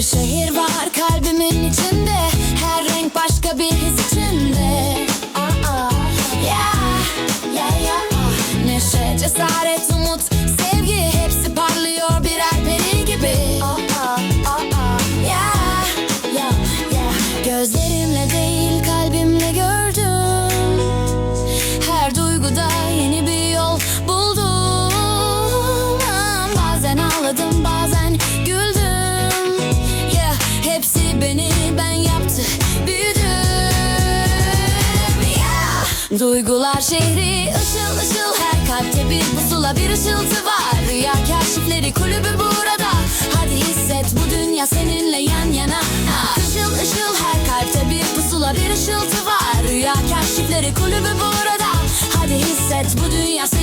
Bir şehir var kalbimin içinde Her renk başka bir his içinde Aa, aa. Yeah, yeah, yeah. Neşe, cesaret, umut, sevgi Hepsi parlıyor birer peri gibi aa, aa, aa, yeah, yeah, yeah. Duygular şehri ışıl ışıl her kalpte bir pusula bir ışıltı var. Rüya kaşifleri kulübü burada. Hadi hisset bu dünya seninle yan yana. Işıl ışıl her kalpte bir pusula bir ışıltı var. Rüya kaşifleri kulübü burada. Hadi hisset bu dünya seninle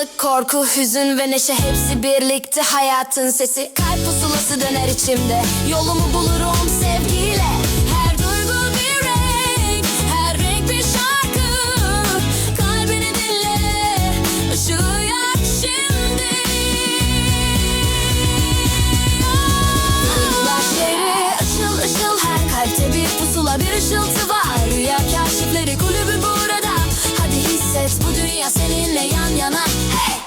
Kızgınlık, korku, hüzün ve neşe hepsi birlikte hayatın sesi. Kalp pusulası döner içimde. Yolumu bulurum sevgiyle. Her duygu bir renk Her renk bir şarkı. Kalbini dinle Işığı yak şimdi. Duygular şehri ışıl ışıl. Her kalpte bir pusula bir ışıltı var Bu dünya seninle yan yana hey!